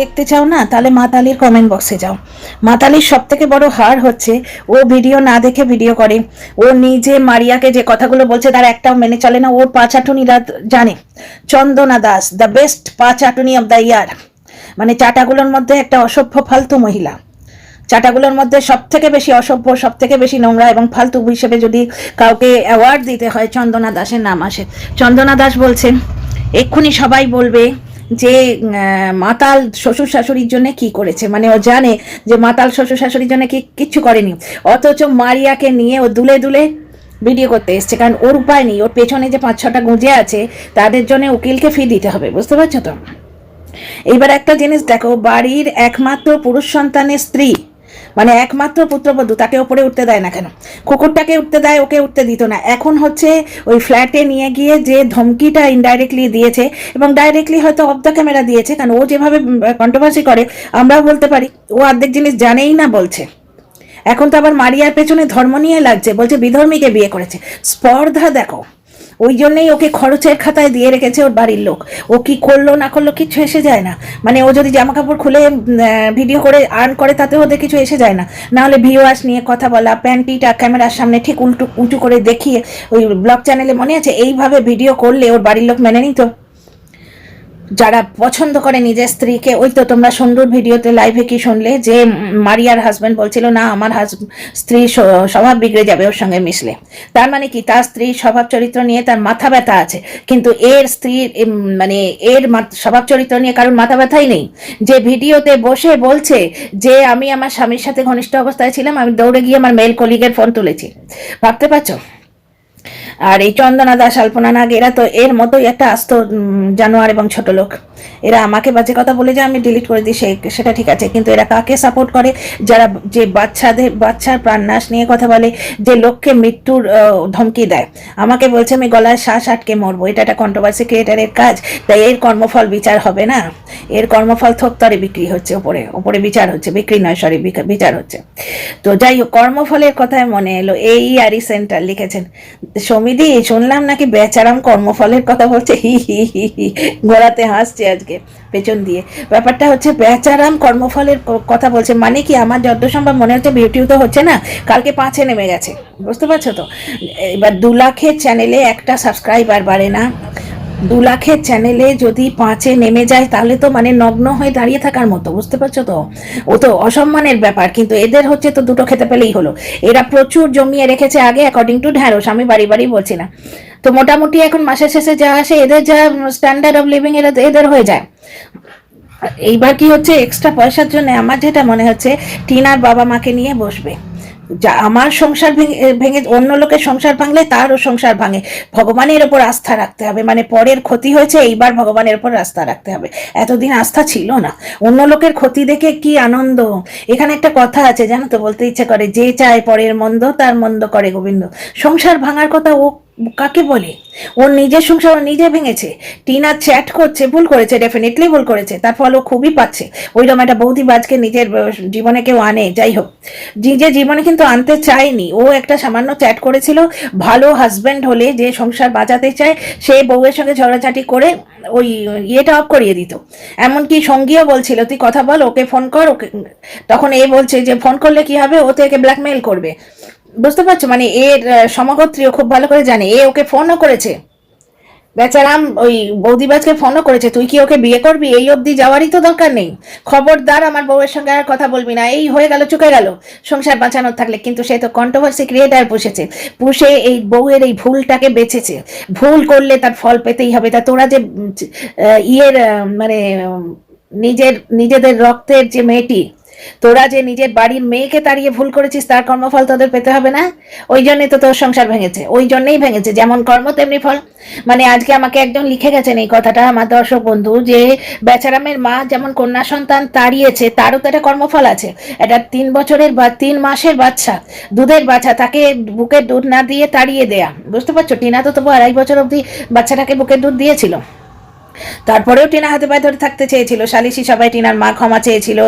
দেখতে চাও না, তাহলে মাতালির কমেন্ট বক্সে যাও। মাতালির সব থেকে বড় হার হচ্ছে, ও ভিডিও না দেখে ভিডিও করে। ও নিজে মারিয়াকে যে কথাগুলো বলছে, তার একটাও মেনে চলে না। ওর পাঁচাটুনিরা জানে, চন্দনা দাস দ্য বেস্ট পাঁচাটুনি অফ দ্য ইয়ার মানে চাটাগুলোর মধ্যে একটা অসভ্য ফালতু মহিলা। চাটাগুলোর মধ্যে সব থেকে বেশি অসভ্য সব থেকে বেশি নোংরা এবং ফালতু হিসেবে যদি কাউকে অ্যাওয়ার্ড দিতে হয়, চন্দনা দাসের নাম আসে। চন্দনা দাস বলছে, এক্ষুনি সবাই বলবে যে মাতাল শ্বশুর শাশুড়ির জন্য কি করেছে? মানে ও জানে যে মাতাল শ্বশুর শাশুড়ির জন্য কি কিচ্ছু করেনি। অথচ মারিয়াকে নিয়ে ও দুলে দুলে ভিডিও করতে এসছে। কারণ ওর উপায় নেই। ওর পেছনে যে পাঁচ ছটা গুঁজে আছে, তাদের জন্য উকিলকে ফি দিতে হবে। বুঝতে পারছ তো? এইবার একটা জিনিস দেখো। বাড়ির একমাত্র পুরুষ সন্তানের স্ত্রী মানে একমাত্র পুত্রবধূ তাকে ওপরে উঠতে দেয় না কেন? কুকুরটাকে উঠতে দেয়, ওকে উঠতে দিত না। এখন হচ্ছে ওই ফ্ল্যাটে নিয়ে গিয়ে যে ধমকিটা ইনডাইরেক্টলি দিয়েছে এবং ডাইরেক্টলি হয়তো অফ দ্য ক্যামেরা দিয়েছে, কারণ ও যেভাবে কন্ট্রোভার্সি করে, আমরাও বলতে পারি, ও অর্ধেক জিনিস জানেই না বলছে। এখন তো আবার মারিয়ার পেছনে ধর্ম নিয়ে লাগছে, বলছে বিধর্মীকে বিয়ে করেছে। স্পর্ধা দেখো। ওই জন্যই ওকে খরচের খাতায় দিয়ে রেখেছে ওর বাড়ির লোক। ও কি করল, না করল, কিছু এসে যায় না। মানে ও যদি জামা কাপড় খুলে ভিডিও করে আর্ন করে তাতে ওদের কিছু এসে যায় না। নাহলে ভিওয়ার্স নিয়ে কথা বলা, প্যান্টিটা ক্যামেরার সামনে ঠিক উল্টু উঁচু করে দেখিয়ে, ওই ব্লগ চ্যানেলে মনে আছে? এইভাবে ভিডিও করলে ওর বাড়ির লোক মেনে নিত? যারা পছন্দ করে নিজের স্ত্রীকে, ওই তো তোমরা সুন্দর ভিডিওতে লাইভে কি শুনলে? যে মারিয়ার হাজব্যান্ড বলছিল, না, আমার স্ত্রী স্বভাব বিগড়ে যাবে ওর সঙ্গে মিশলে। তার মানে কি? তার স্ত্রীর স্বভাব চরিত্র নিয়ে তার মাথা ব্যথা আছে। কিন্তু এর স্ত্রীর মানে এর স্বভাব চরিত্র নিয়ে কারোর মাথা ব্যথাই নেই। যে ভিডিওতে বসে বলছে যে, আমি আমার স্বামীর সাথে ঘনিষ্ঠ অবস্থায় ছিলাম, আমি দৌড়ে গিয়ে আমার মেল কলিগের ফোন তুলেছি। ভাবতে পারছ? আর এই চন্দনা দাস, আলপনা নাগ, এরা তো এর মতোই একটা আস্ত জানোয়ার এবং ছোট লোক। এরা আমাকে বাজে কথা বলে যে আমি ডিলিট করে দিই সেটা ঠিক আছে। কিন্তু এরা কাকে সাপোর্ট করে? যারা যে বাচ্চাদের বাচ্চার প্রাণনাশ নিয়ে কথা বলে, যে লোককে মৃত্যুর ধমকি দেয়। আমাকে বলছে, আমি গলায় শ্বাস আটকে মরবো। এটা একটা কন্ট্রোভার্সি ক্রিয়েটারের কাজ। তাই এর কর্মফল বিচার হবে না? এর কর্মফল থোকতরে বিক্রি হচ্ছে, ওপরে ওপরে বিচার হচ্ছে। বিক্রি নয় সরি বিচার হচ্ছে। তো যাই হোক, কর্মফলের কথায় মনে এলো। এই আরি সেন্টার লিখেছেন। সমিদি শুনলাম নাকি বেচারাম কর্মফলের কথা বলছে, হি হি হি হি গোড়াতে হাসছে আজকে পেছন দিয়ে। ব্যাপারটা হচ্ছে বেচারাম কর্মফলের কথা বলছে মানে কি আমার যত সম্ভব মনে হচ্ছে বিউটিও তো হচ্ছে না? কালকে পাঁচে নেমে গেছে। বুঝতে পারছ তো? এবার দু লাখের চ্যানেলে একটা সাবস্ক্রাইবার বাড়ে না। দু লাখের চ্যানেলে যদি পাঁচে নেমে যায়, তাহলে তো মানে নগ্ন হয়ে দাঁড়িয়ে থাকার মতো, বুঝতে পারছ তো? ও তো অসম্মানের ব্যাপার, কিন্তু এদের হচ্ছে তো দুটো খেতে পেলেই হলো। এরা প্রচুর জমিয়ে রেখেছে আগে অ্যাকর্ডিং টু ঢ্যাঁড়স, আমি বাড়ি বাড়ি বলছি না। তো মোটামুটি এখন মাসের শেষে যা আসে, এদের যা স্ট্যান্ডার্ড অফ লিভিং এরা এদের হয়ে যায়। এইবার কি হচ্ছে এক্সট্রা পয়সার জন্য আমার যেটা মনে হচ্ছে, টিনার বাবা মাকে নিয়ে বসবে। যা, আমার সংসার ভেঙে ভেঙে অন্য লোকের সংসার ভাঙলে তারও সংসার ভাঙে। ভগবানের ওপর আস্থা রাখতে হবে। মানে পরের ক্ষতি হয়েছে, এইবার ভগবানের ওপর আস্থা রাখতে হবে। এতদিন আস্থা ছিল না। অন্য লোকের ক্ষতি দেখে কি আনন্দ। এখানে একটা কথা আছে, জানো তো, বলতে ইচ্ছে করে, যে চায় পরের মন্দ, তার মন্দ করে গোবিন্দ। সংসার ভাঙার কথা ও কাকে বলে? ওর নিজের সংসার ও নিজে ভেঙেছে। টিনা চ্যাট করছে, ভুল করেছে ডেফিনেটলি ভুল করেছে। তার ফল ও খুবই পাচ্ছে। ওইরকম একটা বৌদি বাজকে নিজের জীবনে কেউ আনে, যাই হোক। নিজের জীবনে কিন্তু আনতে চায়নি। ও একটা সামান্য চ্যাট করেছিল, ভালো হাজব্যান্ড হলে যে সংসার বাঁচাতে চায়, সে বউয়ের সঙ্গে ঝগড়াঝাটি করে ওই ইয়েটা অফ করিয়ে দিত। এমনকি সঙ্গীও বলছিল, তুই কথা বল, ওকে ফোন কর, ওকে তখন এ বলছে যে ফোন করলে কি হবে? ও তো একে ব্ল্যাকমেল করবে। বুঝতে পারছ? মানে এর সমগোত্রীয় খুব ভালো করে জানে। এ ওকে ফোনও করেছে। বেচারাম ওই বৌদিবাজকে ফোনও করেছে। তুই কি ওকে বিয়ে করবি? এই অবধি যাওয়ারই তো দরকার নেই। খবরদার আমার বউয়ের সঙ্গে আর কথা বলবি না। এই হয়ে গেল, চুকে গেল। সংসার বাঁচানোর থাকলে কিন্তু সে তো কন্ট্রোভার্সি ক্রিয়েটার পুষেছে। পুষে এই বউয়ের এই ভুলটাকে বেঁচেছে ভুল করলে তার ফল পেতেই হবে। তা তোরা যে ইয়ের মানে নিজের, নিজেদের রক্তের যে মেয়েটি তোরা যে নিজের বাড়ির মেয়েকে তাড়িয়ে ভুল করেছিস, তার কর্মফল তোদের পেতে হবে না? ওই জন্যই তো তোর সংসার ভেঙেছে, ওই জন্যই ভেঙেছে, যেমন কর্ম, তেমনি ফল। মানে আজকে আমাকে একজন লিখে গেছেন এই কথাটা, আমার দর্শক বন্ধু, যে বেচারামের মা যেমন কন্যা সন্তান তাড়িয়েছে, তারও তো একটা কর্মফল আছে। এটা তিন বছরের বা তিন মাসের বাচ্চা, দুধের বাচ্চা, তাকে বুকের দুধ না দিয়ে তাড়িয়ে দেয়া। বুঝতে পারছ? টিনা তো তবু আড়াই বছর অবধি বাচ্চাটাকে বুকের দুধ দিয়েছিল। তারপরেও টিনা হাতে পায়ে ধরে থাকতে চেয়েছিল। সালিশি সবাই টিনার মা ক্ষমা চেয়েছিল।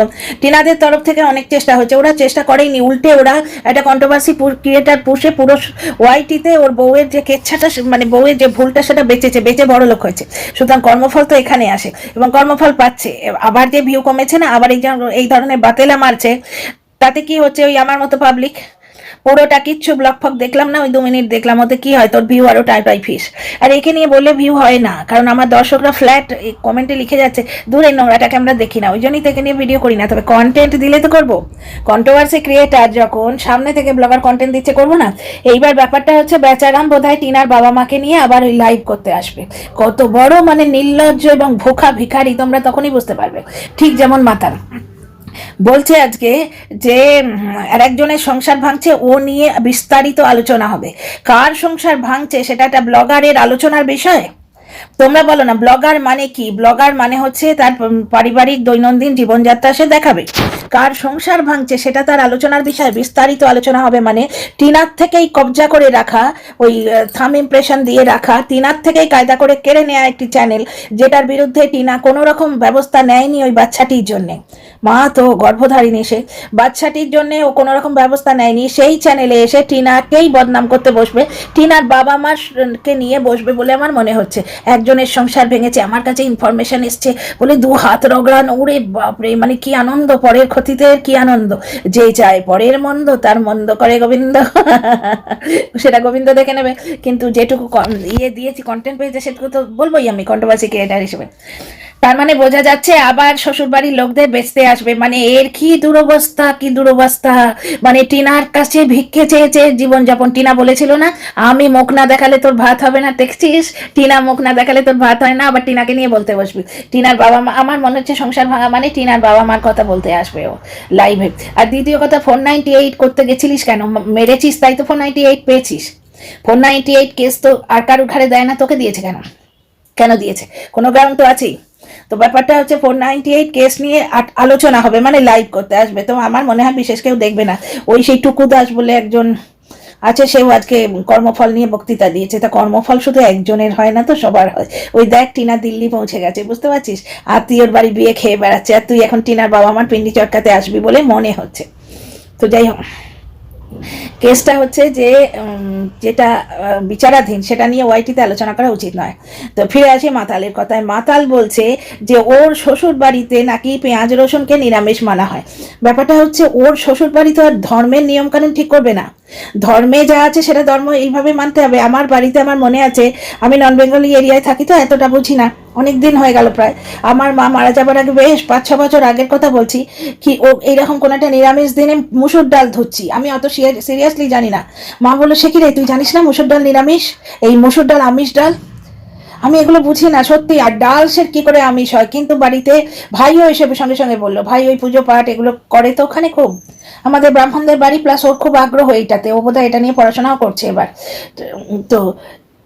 টিনাদের তরফ থেকে অনেক চেষ্টা হয়েছে। ওরা চেষ্টা করেনি উল্টে ওরা একটা কন্ট্রোভার্সি ক্রিয়েটার পুষে পুরো ওয়াইটিতে ওর বউয়ের যে কেচ্ছাটা মানে বউয়ের যে ভুলটা সেটা বেঁচেছে, বেঁচে বড় লোক হয়েছে। সুতরাং কর্মফল তো এখানে আসে এবং কর্মফল পাচ্ছে। আবার যে ভিউ কমেছে না, আবার এই এই ধরনের বাতেলা মারছে, তাতে কি হচ্ছে ওই আমার মতো পাবলিক পুরোটা কিচ্ছু ব্লগ ফক দেখলাম না, ওই দু মিনিট দেখলাম, ওতে কি হয় তোর ভিউ আরও টাই টাই ফিস আর একে নিয়ে বললে ভিউ হয় না, কারণ আমার দর্শকরা ফ্ল্যাট কমেন্টে লিখে যাচ্ছে, দূরে নোংরাটাকে আমরা দেখি না। ওই জন্যই থেকে নিয়ে ভিডিও করি না, তবে কন্টেন্ট দিলে তো করব। কন্ট্রোভার্সি ক্রিয়েটার যখন সামনে থেকে ব্লগার কন্টেন্ট দিচ্ছে, করব না? এইবার ব্যাপারটা হচ্ছে বেচারাম বোধহয় টিনার বাবা মাকে নিয়ে আবার ওই লাইভ করতে আসবে। কত বড় মানে নির্লজ্জ এবং ভোখা ভিখারি তোমরা তখনই বুঝতে পারবে। ঠিক যেমন মাতাল। বলছে আজকে যে আর একজনের সংসার ভাঙছে, ও নিয়ে বিস্তারিত আলোচনা হবে। কার সংসার ভাঙছে সেটা একটা ব্লগারের আলোচনার বিষয়? তোমরা বলো না ব্লগার মানে কি? ব্লগার মানে হচ্ছে তার পারিবারিক দৈনন্দিন জীবনযাত্রা সে দেখাবে। কার সংসার ভাঙছে সেটা তার আলোচনার বিষয়ে, বিস্তারিত আলোচনা হবে মানে টিনার থেকেই কবজা করে রাখা, ওই থাম ইমপ্রেশন দিয়ে রাখা, টিনার থেকেই কায়দা করে কেড়ে নেওয়া একটি চ্যানেল যেটার বিরুদ্ধে টিনা কোনো রকম ব্যবস্থা নেয়নি ওই বাচ্চাটির জন্যে। মা তো গর্ভধারিণী সে। বাচ্চাটির জন্য ও কোনো রকম ব্যবস্থা নেয়নি। সেই চ্যানেলে এসে টিনাকেই বদনাম করতে বসবে। টিনার বাবা মার কে নিয়ে বসবে বলে আমার মনে হচ্ছে। একজনের সংসার ভেঙেছে, আমার কাছে ইনফরমেশন এসছে বলে দু হাত রগড়ান ওরে বাপরে মানে কি আনন্দ, পরের ক্ষতিতে কি আনন্দ? যে চায় পরের মন্দ, তার মন্দ করে গোবিন্দ। সেটা গোবিন্দ দেখে নেবে। কিন্তু যেটুকু ইয়ে দিয়েছি কন্টেন্ট পেয়েছে, সেটুকু তো বলবোই আমি কন্ট্রোভার্সি ক্রিয়েটার হিসেবে। তার মানে বোঝা যাচ্ছে আবার শ্বশুরবাড়ির লোকদের বেচতে আসবে। মানে এর কি দুরবস্থা কি দুরবস্থা? মানে টিনার কাছে ভিক্ষে চেয়ে চেয়ে জীবনযাপন। টিনা বলেছিল না, আমি মুখ না দেখালে তোর ভাত হবে না। দেখছিস? টিনা মুখ না দেখালে তোর ভাত হয় না, আবার টিনাকে নিয়ে বলতে বসবি। টিনার বাবা মা, আমার মনে হচ্ছে সংসার ভাঙা মানে টিনার বাবা মার কথা বলতে আসবে ও লাইভে আর দ্বিতীয় কথা ফোর নাইনটি এইট করতে গেছিলিস কেন? মেরেছিস, তাই তো ফোর নাইনটি এইট পেয়েছিস। ফোর নাইনটি এইট কেস তো আর কারুর ঘাড়ে দেয় না, তোকে দিয়েছে কেন? কেন দিয়েছে? কোনো গ্রাউন্ড তো আছেই। তো ব্যাপারটা হচ্ছে ফোর নাইনটি এইট কেস নিয়ে আলোচনা হবে মানে লাইভ করতে আসবে। তো আমার মনে হয় বিশেষ কেউ দেখবে না। ওই সেই টুকু দাস বলে একজন আছে, সেও আজকে কর্মফল নিয়ে বক্তৃতা দিয়েছে। তা কর্মফল শুধু একজনের হয় না তো সবার হয়। ওই দেখ, টিনা দিল্লি পৌঁছে গেছে, বুঝতে পারছিস? আত্মীয়র বাড়ি বিয়ে খেয়ে বেড়াচ্ছে, আর তুই এখন টিনার বাবা মার পিন্ডি চটকাতে আসবি বলে মনে হচ্ছে। তো যাই হোক। কেসটা হচ্ছে যে যেটা বিচারাধীন, সেটা নিয়ে ওয়াইটিতে আলোচনা করা উচিত নয়। তো ফিরে আসে মাতালের কথায়। মাতাল বলছে যে, ওর শ্বশুর বাড়িতে নাকি পেঁয়াজ রসুনকে নিরামিষ মানা হয়। ব্যাপারটা হচ্ছে, ওর শ্বশুর বাড়ি তো আর ধর্মের নিয়মকানুন ঠিক করবে না। ধর্মে যা আছে সেটা ধর্ম এইভাবে মানতে হবে। আমার বাড়িতে আমার মনে আছে, আমি নন বেঙ্গলি এরিয়ায় থাকি তো, এতটা বুঝি না। অনেক দিন হয়ে গেল প্রায়। আমার মা মারা যাবার আগে বেশ পাঁচ ছ বছর আগের কথা বলছি কি, ও এইরকম কোনো একটা নিরামিষ দিনে মুসুর ডাল ধুচ্ছি আমি অত সিরিয়াসলি জানি না। মা বলল, সে কি রে, তুই জানিস না মুসুর ডাল নিরামিষ? এই মুসুর ডাল, আমিষ ডাল? আমি এগুলো বুঝি না, সত্যি। আর ডাল সে কি করে আমিষ হয়? কিন্তু বাড়িতে ভাইও এসে সঙ্গে সঙ্গে বলল, ভাই, ওই পুজো পাঠ এগুলো করে তো ওখানে খুব? আমাদের ব্রাহ্মণদের বাড়ি প্লাস ওর খুব আগ্রহ এইটাতে। ও বোধহয় এটা নিয়ে পড়াশোনাও করছে এবার। তো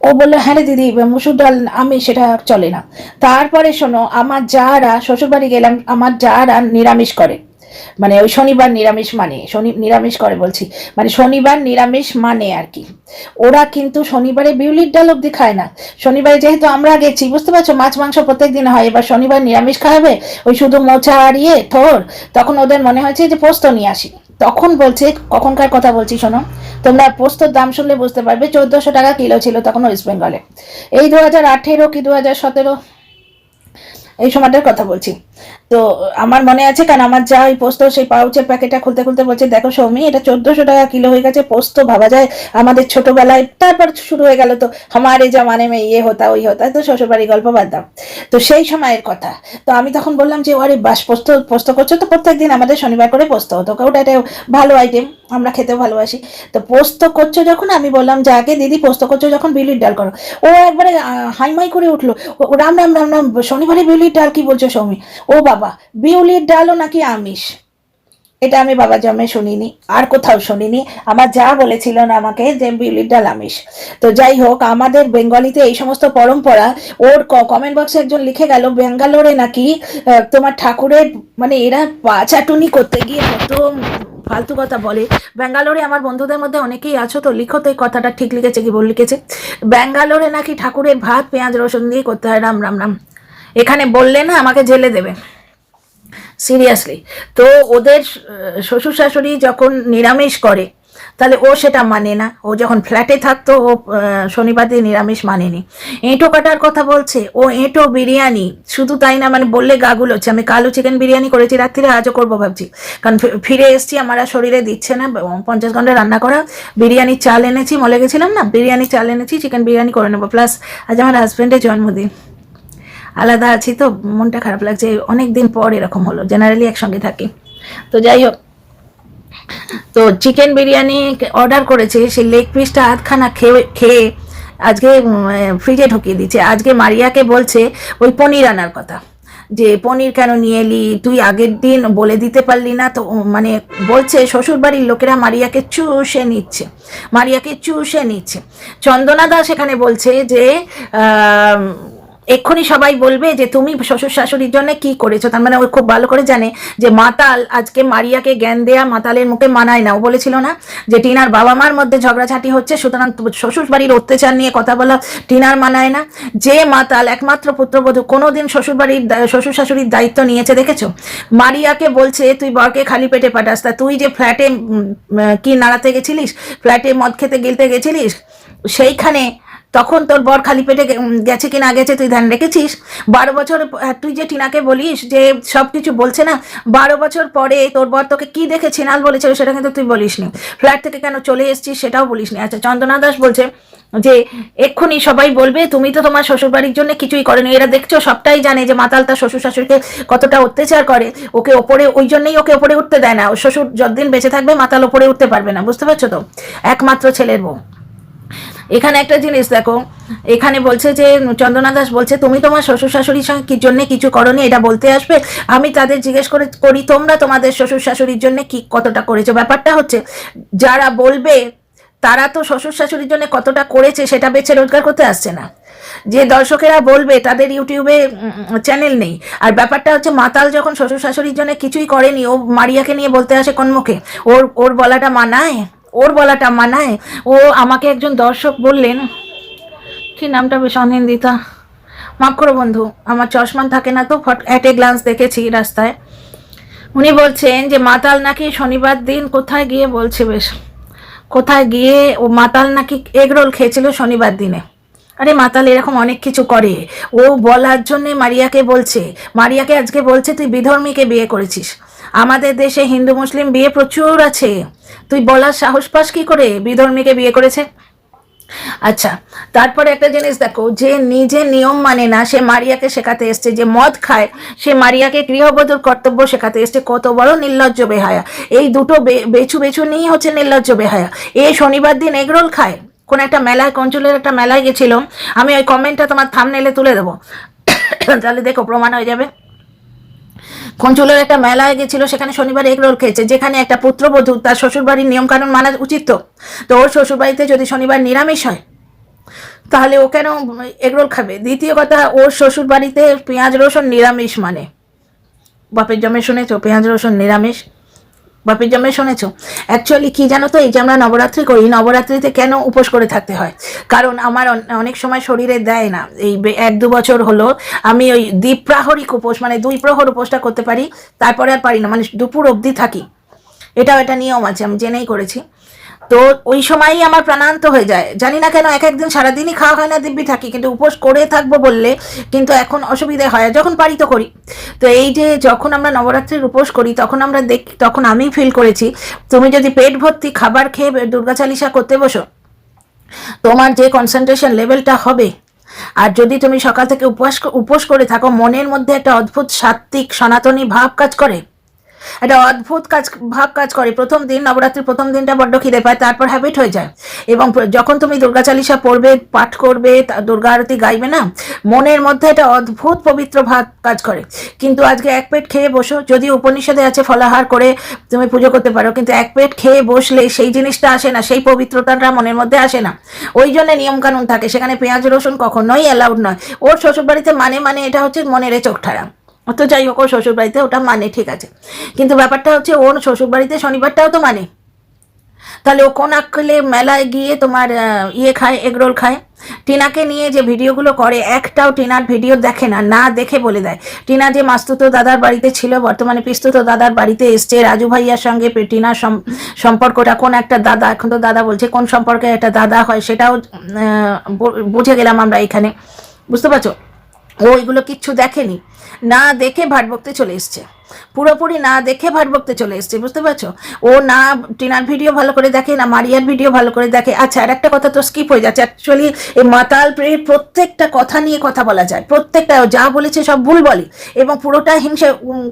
ও বলল হ্যাঁ রে দিদি, মুসুর ডাল আমি সেটা চলে না। তারপরে শোনো, আমার যারা শ্বশুরবাড়ি গেলাম, আমার যারা নিরামিষ করে মানে ওই শনিবার নিরামিষ মানে শনি, নিরামিষ করে বলছি। মানে শনিবার নিরামিষ মানে আর কি। ওরা কিন্তু শনিবারে বিউলির ডাল অব্দি খায় না। শনিবারে যেহেতু আমরা গেছি, বুঝতে পারছ? মাছ, মাংস প্রত্যেক দিন হয়। এবার শনিবার নিরামিষ খাওয়াবে, ওই শুধু মোচা আর ইয়ে থোর, তখন ওদের মনে হয়েছে যে পোস্ত নিয়ে আসি। তখন বলছে, কখনকার কথা বলছি, শোনো। তোমরা পোস্তর দাম শুনলে বুঝতে পারবে, চোদ্দশো টাকা কিলো ছিল তখন ওয়েস্ট বেঙ্গলে। এই দু হাজার আঠেরো কি দু হাজার সতেরো? এই সময়টার কথা বলছি। তো আমার মনে আছে, কারণ আমার যা ওই পোস্ত, সেই পাউচের প্যাকেটটা খুলতে খুলতে বলছে, দেখো সৌমি, এটা চোদ্দশো টাকা কিলো হয়ে গেছে, পোস্ত ভাবা যায় আমাদের ছোটবেলায়, তারপর শুরু হয়ে গেল তো, আমারে জামানে মেয়ে ইয়ে হতা, ওই হতা তো শ্বশুরবাড়ি গল্প বাদ দাও। তো সেই সময়ের কথা। তো আমি তখন বললাম যে আরে বাস, পোস্ত পোস্ত করছ তো প্রত্যেকদিন আমাদের শনিবার করে পোস্ত হতো ওটা একটা ভালো আইটেম আমরা খেতেও ভালোবাসি। তো পোস্ত করছ যখন, আমি বললাম যে, আগে দিদি পোস্ত করছ যখন বিউলির ডাল করো ও একবারে হাইমাই করে উঠল। ও, রাম রাম রাম রাম, শনিবারে বিউলির ডাল কি বলছো সৌমি? ও বাবা বিউলির ডালও নাকি আমিষ? এটা আমি বাবা জমে শুনিনি, আর কোথাও শুনিনি। আমার যা বলেছিল না আমাকে যে বিউলির ডাল আমিষ। তো যাই হোক, আমাদের বেঙ্গলিতে এই সমস্ত পরম্পরা, ওর কমেন্ট বক্সে একজন লিখে গেল ব্যাঙ্গালোরে নাকি তোমার ঠাকুরের মানে এরা পাচাটুনি করতে গিয়ে কত ফালতু কথা বলে। ব্যাঙ্গালোরে আমার বন্ধুদের মধ্যে অনেকেই আছো তো, লিখো তো এই কথাটা, ঠিক লিখেছে কি বল লিখেছে? ব্যাঙ্গালোরে নাকি ঠাকুরের ভাত, পেঁয়াজ, রসুন দিয়ে করতে হয়, রাম রাম রাম। এখানে বললে না আমাকে জেলে দেবে। সিরিয়াসলি তো ওদের শ্বশুর শাশুড়ি যখন নিরামিষ করে, তাহলে ও সেটা মানে না। ও যখন ফ্ল্যাটে থাকতো, ও শনিবার দিয়ে নিরামিষ মানেনি। এঁটো কাটার কথা বলছে, ও এঁটো বিরিয়ানি, শুধু তাই না মানে বললে গাগুলো হচ্ছে আমি কালো চিকেন বিরিয়ানি করেছি, রাত্রিরে আজও করব ভাবছি। কারণ ফিরে এসছি, আমার শরীরে দিচ্ছে না। পঞ্চাশ ঘণ্টা রান্না করা, বিরিয়ানির চাল এনেছি, মলে গেছিলাম না বিরিয়ানি চাল এনেছি চিকেন বিরিয়ানি করে নেব। প্লাস আজ আমার হাজব্যান্ডের জন্মদিন। আলাদা আছি তো, মনটা খারাপ লাগছে। অনেক দিন পর এরকম হলো জেনারেলি একসঙ্গে থাকি। তো যাই হোক তো চিকেন বিরিয়ানি অর্ডার করেছে, সেই লেগ পিসটা আধখানা খেয়ে খেয়ে আজকে ফ্রিজে ঢুকিয়ে দিচ্ছে আজকে মারিয়াকে বলছে, ওই পনির আনার কথা। যে পনির কেন নিয়ে এলি? তুই আগের দিন বলে দিতে পারলি না তো মানে বলছে, শ্বশুরবাড়ির লোকেরা মারিয়াকে চুষে নিচ্ছে, মারিয়াকে চুষে নিচ্ছে। চন্দনা দাস এখানে বলছে যে এক্ষুনি সবাই বলবে যে তুমি শ্বশুর শাশুড়ির জন্য কি করেছ? তার মানে ও খুব ভালো করে জানে যে মাতাল আজকে মারিয়াকে জ্ঞান দেয়া মাতালের মুখে মানায় না। ও বলেছিল না যে টিনার বাবা মার মধ্যে ঝগড়াঝাটি হচ্ছে, সুতরাং শ্বশুর বাড়ির অত্যাচার নিয়ে কথা বলা টিনার মানায় না। যে মাতাল, একমাত্র পুত্রবধূ কোনোদিন শ্বশুর বাড়ির শ্বশুর শাশুড়ির দায়িত্ব নিয়েছে, দেখেছ? মারিয়াকে বলছে, তুই বরকে খালি পেটে পাঠাস। তা তুই যে ফ্ল্যাটে কি নাড়াতে গেছিলিস? ফ্ল্যাটে মদ খেতে গিলতে গেছিলিস? সেইখানে তখন তোর বর খালি পেটে গেছে কি না গেছে তুই ধ্যান রেখেছিস? বারো বছর তুই যে টিনাকে বলিস যে সব কিছু বলছে না, বারো বছর পরে তোর বর তোকে কি দেখে ছিনাল বলেছিল সেটা কিন্তু তুই বলিসনি ফ্ল্যাট থেকে কেন চলে এসেছিস সেটাও বলিসনি আচ্ছা চন্দনা দাস বলছে যে, এক্ষুনি সবাই বলবে, তুমি তো তোমার শ্বশুরবাড়ির জন্য কিছুই করেনি। এরা দেখছ, সবটাই জানে যে মাতাল তার শ্বশুর শাশুড়িকে কতটা অত্যাচার করে। ওকে ওপরে, ওই জন্যই ওকে ওপরে উঠতে দেয় না। ওর শ্বশুর যতদিন বেঁচে থাকবে, মাতাল ওপরে উঠতে পারবে না। বুঝতে পারছ তো? একমাত্র ছেলের বউ। এখানে একটা জিনিস দেখো, এখানে বলছে যে, চন্দনা দাস বলছে, তুমি তোমার শ্বশুর শাশুড়ির সঙ্গে কি জন্য কিছু করনি? এটা বলতে আসবে। আমি তাদের জিজ্ঞেস করে, করি, তোমরা তোমাদের শ্বশুর শাশুড়ির জন্য কি কতটা করেছ? ব্যাপারটা হচ্ছে, যারা বলবে, তারা তো শ্বশুর শাশুড়ির জন্য কতটা করেছে সেটা বেছে রোজগার করতে আসছে না। যে দর্শকেরা বলবে, তাদের ইউটিউবে চ্যানেল নেই। আর ব্যাপারটা হচ্ছে, মাতাল যখন শ্বশুর শাশুড়ির জন্য কিছুই করেনি, ও মারিয়াকে নিয়ে বলতে আসে কোন মুখে ওর ওর বলাটা মানায়? ওর বলাটা মানায়। ও আমাকে একজন দর্শক বললেন কি নামটা বেশ অনিন্দিতা। মাফ করো বন্ধু, আমার চশমান থাকে না তো, ফট অ্যাট এ গ্লান্স দেখেছি রাস্তায়। উনি বলছেন যে, মাতাল নাকি শনিবার দিন কোথায় গিয়ে বলছে বেশ। কোথায় গিয়ে ও মাতাল নাকি এগরোল খেয়েছিল শনিবার দিনে। আরে মাতাল এরকম অনেক কিছু করে। ও বলার জন্যে মারিয়াকে বলছে, মারিয়াকে আজকে বলছে তুই বিধর্মীকে বিয়ে করেছিস। আমাদের দেশে হিন্দু, মুসলিম বিয়ে প্রচুর আছে। তুই বলার সাহস পাস কি করে? বিধর্মীকে বিয়ে করেছে? আচ্ছা তারপরে একটা জিনিস দেখো, যে নিজে নিয়ম মানে না, সে মারিয়াকে শেখাতে এসছে, যে মদ খায়, সে মারিয়াকে গৃহবধূর কর্তব্য শেখাতে এসছে, কত বড় নির্লজ্জ বেহায়া। এই দুটো বেছু বেছু নিয়েই হচ্ছে নির্লজ্জ বেহায়া। এ শনিবার দিন এগরোল খায়। কোন একটা মেলায়, কঞ্চলের একটা মেলায় গেছিলাম আমি ওই কমেন্টটা তোমার থামনেলে তুলে দেবো। তাহলে দেখো, প্রমাণ হয়ে যাবে। কঞ্চলের একটা মেলায় গেছিল, সেখানে শনিবার এগরোল খেয়েছে, যেখানে একটা পুত্রবধূ তার শ্বশুরবাড়ির নিয়মকানুন মানা উচিত তো। তো ওর শ্বশুরবাড়িতে যদি শনিবার নিরামিষ হয়, তাহলে ও কেন এগরোল খাবে? দ্বিতীয় কথা, ওর শ্বশুরবাড়িতে পেঁয়াজ রসুন নিরামিষ মানে। বাপের জমে শুনেছ, পেঁয়াজ রসুন নিরামিষ? বাপের জমে শুনেছো? অ্যাকচুয়ালি কি জানো তো, এই যে আমরা নবরাত্রি করি, নবরাত্রিতে কেন উপোস করে থাকতে হয়? কারণ আমার অনেক সময় শরীরে দেয় না। এই বে- এক দু বছর হলো, আমি ওই দ্বীপ্রাহরিক উপোস মানে দুই প্রহর উপোসটা করতে পারি, তারপরে আর পারি না। মানে দুপুর অবধি থাকি। এটাও একটা নিয়ম আছে, আমি জেনেই করেছি। তো ওই সময়ই আমার প্রাণান্ত হয়ে যায়। জানি না কেন এক একদিন সারাদিনই খাওয়া হয় না, দিব্যি থাকি, কিন্তু উপোস করে থাকব বললে কিন্তু এখন অসুবিধে হয় যখন পারি তো করি। তো এই যে যখন আমরা নবরাত্রির উপোস করি, তখন আমরা দেখ, তখন আমি ফিল করেছি, তুমি যদি পেট ভর্তি খাবার খেয়ে দুর্গা চালিসা করতে বসো, তোমার যে কনসেন্ট্রেশন লেভেলটা হবে, আর যদি তুমি সকাল থেকে উপবাস উপোস করে থাকো, মনের মধ্যে একটা অদ্ভুত সাত্ত্বিক সনাতনী ভাব কাজ করে। একটা অদ্ভুত কাজ, ভাব কাজ করে। প্রথম দিন, নবরাত্রির প্রথম দিনটা বড্ড খিদে পায়, তারপর হ্যাবিট হয়ে যায়। এবং যখন তুমি দুর্গা চালিসা পড়বে, পাঠ করবে দুর্গা আরতি গাইবে না, মনের মধ্যে একটা অদ্ভুত পবিত্র ভাব কাজ করে। কিন্তু আজকে এক পেট খেয়ে বসো, যদি উপনিষদে আছে ফলাহার করে তুমি পুজো করতে পারো, কিন্তু এক পেট খেয়ে বসলে সেই জিনিসটা আসে না, সেই পবিত্রতাটা মনের মধ্যে আসে না। ওই জন্য নিয়মকানুন থাকে, সেখানে পেঁয়াজ, রসুন কখনোই অ্যালাউড নয়। ওর শ্বশুরবাড়িতে মানে মানে এটা হচ্ছে মনের চোখ ঠাড়া তো যাই হোক, ওর শ্বশুরবাড়িতে ওটা মানে ঠিক আছে। কিন্তু ব্যাপারটা হচ্ছে, ওর শ্বশুরবাড়িতে শনিবারটাও তো মানে। তাহলে ও কোন আক্কেলে মেলায় গিয়ে তোমার ইয়ে খায় এগরোল খায়? টিনাকে নিয়ে যে ভিডিওগুলো করে, একটাও টিনার ভিডিও দেখে না না দেখে বলে দেয়। টিনা যে মাস্তুতো দাদার বাড়িতে ছিল, বর্তমানে পিস্তুতো দাদার বাড়িতে এসছে। রাজু ভাইয়ার সঙ্গে টিনার সম্পর্কটা কোন একটা দাদা, এখন তো দাদা বলছে, কোন সম্পর্কে একটা দাদা হয় সেটাও বুঝে গেলাম আমরা এখানে। বুঝতে পারছ? ও ওইগুলো কিচ্ছু দেখেনি। না দেখে ভাট বকতে চলে এসছে। পুরোপুরি না দেখে ভাট বকতে চলে এসছে, বুঝতে পারছ? ও না টিনার ভিডিও ভালো করে দেখে, না মারিয়ার ভিডিও ভালো করে দেখে। আচ্ছা আর একটা কথা তো স্কিপ হয়ে যাচ্ছে। অ্যাকচুয়ালি এই মাতাল প্রের প্রত্যেকটা কথা নিয়ে কথা বলা যায়। প্রত্যেকটা যা বলেছে সব ভুল বলে এবং পুরোটা হিংসা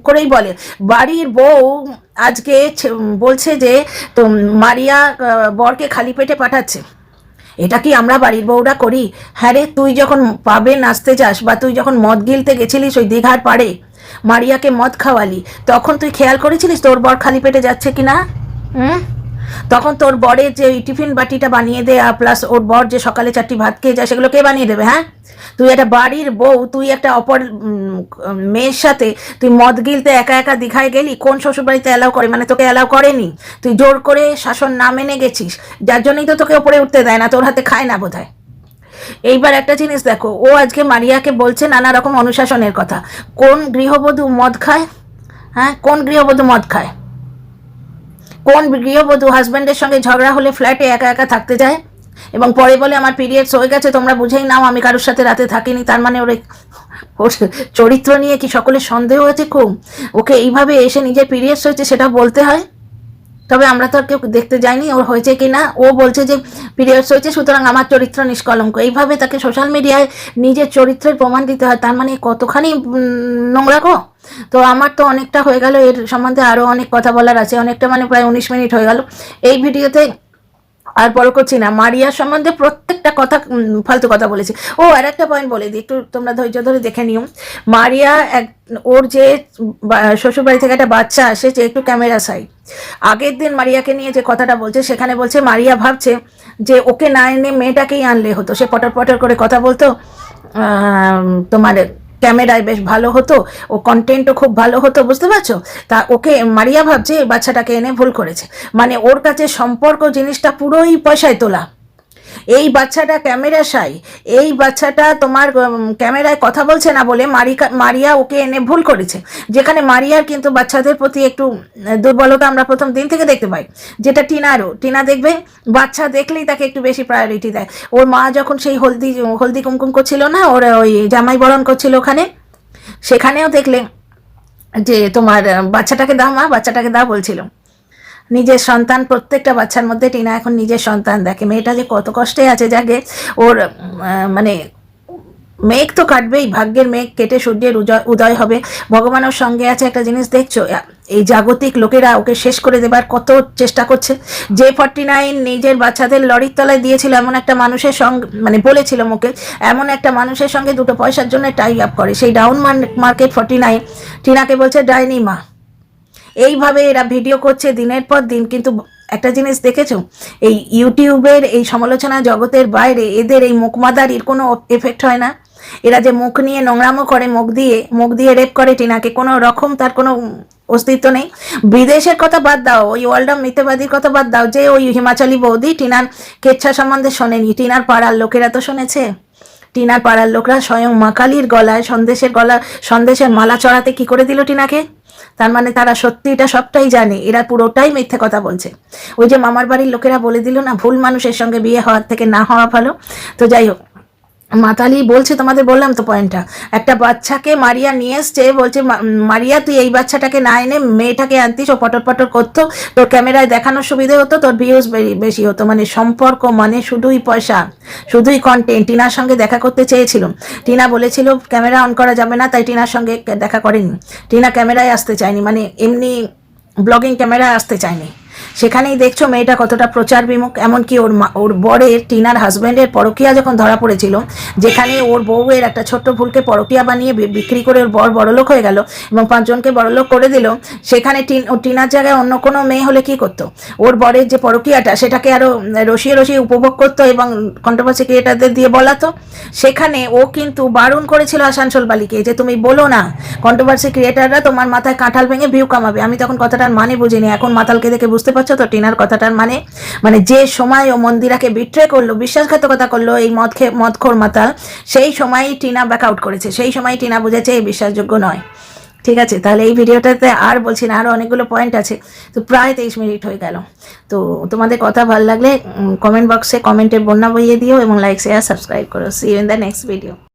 করেই বলে। বাড়ির বউ আজকে বলছে যে তো মারিয়া বরকে খালি পেটে পাঠাচ্ছে। এটা কি আমরা বাড়ির বউরা করি? হ্যাঁ রে, তুই যখন পাবে নাচতে যাস বা তুই যখন মদ গিলতে গেছিলিস ওই দীঘার পাড়ে, মারিয়াকে মদ খাওয়ালি, তখন তুই খেয়াল করেছিলিস তোর বর খালি পেটে যাচ্ছে কি না হুম? তখন তোর বরের যে টিফিন বাটিটা বানিয়ে দেয়া প্লাস ওর বর যে সকালে চারটি ভাত খেয়ে যায়, সেগুলো কে বানিয়ে দেবে হ্যাঁ? তুই একটা বাড়ির বউ, তুই একটা অপর মেয়ের সাথে তুই মদ গিলতে একা একা দীঘায় গেলি, কোন শ্বশুর বাড়িতে অ্যালাউ করে? মানে তোকে অ্যালাউ করেনি? তুই জোর করে শাসন না মেনে গেছিস, যার জন্যই তো তোকে ওপরে উঠতে দেয় না, তোর হাতে খায় না বোধ এইবার একটা জিনিস দেখো, ও আজকে মারিয়াকে বলছে নানা রকম অনুশাসনের কথা। কোন গৃহবধূ মদ খায়? হ্যাঁ কোন গৃহবধূ মদ খায়? কোন গৃহবধূ হাজব্যান্ডের সঙ্গে ঝগড়া হলে ফ্ল্যাটে একা একা থাকতে যায়? এবং পরে বলে, আমার পিরিয়ডস হয়ে গেছে, তোমরা বুঝেই নাও, আমি কারোর সাথে রাতে থাকিনি। তার মানে ওর ওর চরিত্র নিয়ে কি সকলের সন্দেহ হয়েছে খুব? ওকে এইভাবে এসে নিজের পিরিয়ডস হয়েছে সেটা বলতে হয়? তবে আমরা তো আর কেউ দেখতে যাইনি ওর হয়েছে কি না ও বলছে যে পিরিয়ডস হয়েছে, সুতরাং আমার চরিত্র নিষ্কলঙ্ক। এইভাবে তাকে সোশ্যাল মিডিয়ায় নিজের চরিত্রের প্রমাণ দিতে হয়, তার মানে কতখানি নোংরা গো? তো আমার তো অনেকটা হয়ে গেল, এর সম্বন্ধে আরও অনেক কথা বলার আছে, অনেকটা মানে প্রায় উনিশ মিনিট হয়ে গেল। এই ভিডিওতে আর বড় করছি না। মারিয়া সম্বন্ধে প্রত্যেকটা কথা ফালতু কথা বলেছি। ও, আর একটা পয়েন্ট বলে দিই, একটু তোমরা ধৈর্য ধরে দেখে নিও। মারিয়া এক, ওর যে শ্বশুরবাড়ি থেকে একটা বাচ্চা আসে যে একটু ক্যামেরা সাই আগের দিন মারিয়াকে নিয়ে যে কথাটা বলছে, সেখানে বলছে, মারিয়া ভাবছে যে ওকে না এনে মেয়েটাকেই আনলে হতো। সে পটর পটর করে কথা বলতো। তোমার ক্যামেরায় বেশ ভালো হতো, ও কন্টেন্টও খুব ভালো হতো, বুঝতে পারছ? তা ওকে মারিয়া ভাবছে বাচ্চাটাকে এনে ভুল করেছে। মানে ওর কাছে সম্পর্ক জিনিসটা পুরোই পয়সায় তোলা। এই বাচ্চাটা ক্যামেরা সাই এই বাচ্চাটা তোমার ক্যামেরায় কথা বলছে না বলে মারিকা, মারিয়া ওকে এনে ভুল করেছে। যেখানে মারিয়ার কিন্তু বাচ্চাদের প্রতি একটু দুর্বলতা আমরা প্রথম দিন থেকে দেখতে পাই, যেটা টিনারও। টিনা দেখবে, বাচ্চা দেখলেই তাকে একটু বেশি প্রায়োরিটি দেয়। ওর মা যখন সেই হলদি হলদি কুমকুম করছিল না, ওর ওই জামাই বরণ করছিল ওখানে, সেখানেও দেখলে যে তোমার, বাচ্চাটাকে দাও মা, বাচ্চাটাকে দাও বলছিল। নিজের সন্তান, প্রত্যেকটা বাচ্চার মধ্যে টিনা এখন নিজের সন্তান দেখে। মেয়েটা যে কত কষ্টে আছে যাকে ওর মানে মেঘ তো কাটবেই, ভাগ্যের মেঘ কেটে সূর্যের উদয় হবে। ভগবানের সঙ্গে আছে একটা জিনিস দেখছ? এই জাগতিক লোকেরা ওকে শেষ করে দেবার কত চেষ্টা করছে। যে ফর্টি নাইন নিজের বাচ্চাদের লরির তলায় দিয়েছিল, এমন একটা মানুষের সঙ্গে মানে বলেছিল মুখে, এমন একটা মানুষের সঙ্গে দুটো পয়সার জন্য টাই আপ করে। সেই ডাউন মার্কেট ফর্টি নাইন টিনাকে বলছে, ডাইনি মা এইভাবে এরা ভিডিও করছে দিনের পর দিন, কিন্তু একটা জিনিস দেখেছ? এই ইউটিউবের এই সমালোচনা জগতের বাইরে এদের এই মুখমাদারির কোনো এফেক্ট হয় না। এরা যে মুখ নিয়ে নোংরামো করে, মুখ দিয়ে মুখ দিয়ে রেপ করে টিনাকে, কোনো রকম তার কোনো অস্তিত্ব নেই। বিদেশের কথা বাদ দাও, ওই ওয়ার্ল্ড অফ মিথ্যাবাদীর কথা বাদ দাও যে ওই হিমাচলি বৌদি টিনার কেচ্ছা সম্বন্ধে শোনেনি। টিনার পাড়ার লোকেরা তো শুনেছে। টিনার পাড়ার লোকরা স্বয়ং মাকালির গলায় সন্দেশের গলা, সন্দেশের মালা চড়াতে কি করে দিল টিনাকে? তার মানে তারা সত্যি এটা সবটাই জানে, এরা পুরোটাই মিথ্যে কথা বলছে। ওই যে মামার বাড়ির লোকেরা বলে দিল না, ভুল মানুষের সঙ্গে বিয়ে হওয়ার থেকে না হওয়া ভালো। তো যাই হোক মাতালি বলছে, তোমাদের বললাম তো পয়েন্টটা একটা বাচ্চাকে মারিয়া নিয়ে এসছে, বলছে, "মা- মারিয়া, তুই এই বাচ্চাটাকে না এনে মেয়েটাকে আনতিস, ও পটর পটর করতো। তোর ক্যামেরায় দেখানোর সুবিধে হতো, তোর ভিউজ বেশি হতো। মানে সম্পর্ক মানে শুধুই পয়সা, শুধুই কন্টেন্ট টিনার সঙ্গে দেখা করতে চেয়েছিল। টিনা বলেছিল, ক্যামেরা অন করা যাবে না। তাই টিনার সঙ্গে দেখা করেনি। টিনা ক্যামেরায় আসতে চায়নি মানে এমনি ব্লগিং ক্যামেরায় আসতে চায়নি। সেখানেই দেখছ মেয়েটা কতটা প্রচার বিমুখ এমনকি ওর মা ওর বরের টিনার হাজব্যান্ডের পরকিয়া যখন ধরা পড়েছিল যেখানে ওর বউয়ের একটা ছোট্ট ভুলকে পরকিয়া বানিয়ে বিক্রি করে ওর বর বড়লোক হয়ে গেল এবং পাঁচজনকে বড়লোক করে দিল সেখানে টিন টিনার জায়গায় অন্য কোনো মেয়ে হলে কি করতো? ওর বরের যে পরকিয়াটা সেটাকে আরও উম, রসিয়ে রসিয়ে উপভোগ করতো এবং কন্ট্রোভার্সি ক্রিয়েটারদের দিয়ে বলাতো। সেখানে ও কিন্তু বারণ করেছিল আসানসোল বালিকে যে তুমি বলো না কন্ট্রোভার্সি ক্রিয়েটাররা তোমার মাথায় কাঁঠাল ভেঙে ভিউ কামাবে। আমি তখন কথাটার মানে বুঝিনি এখন মাতালকে দেখে বুঝতে পারছি তো টিনার কথাটার মানে মানে যে সময় ও মন্দিরাকে বিট্রে করল, বিশ্বাসঘাতকতা করল এই মদ খে মদখোর মাতাল, সেই সময়ই টিনা ব্যাক আউট করেছে। সেই সময় টিনা বুঝেছে এই বিশ্বাসযোগ্য নয়। ঠিক আছে? তাহলে এই ভিডিওটাতে আর বলছি না আরও অনেকগুলো পয়েন্ট আছে। তো প্রায় তেইশ মিনিট হয়ে গেল। তো তোমাদের কথা ভালো লাগলে কমেন্ট বক্সে কমেন্টের বন্যা বইয়ে দিও এবং লাইক শেয়ার সাবস্ক্রাইব করো। See in the next video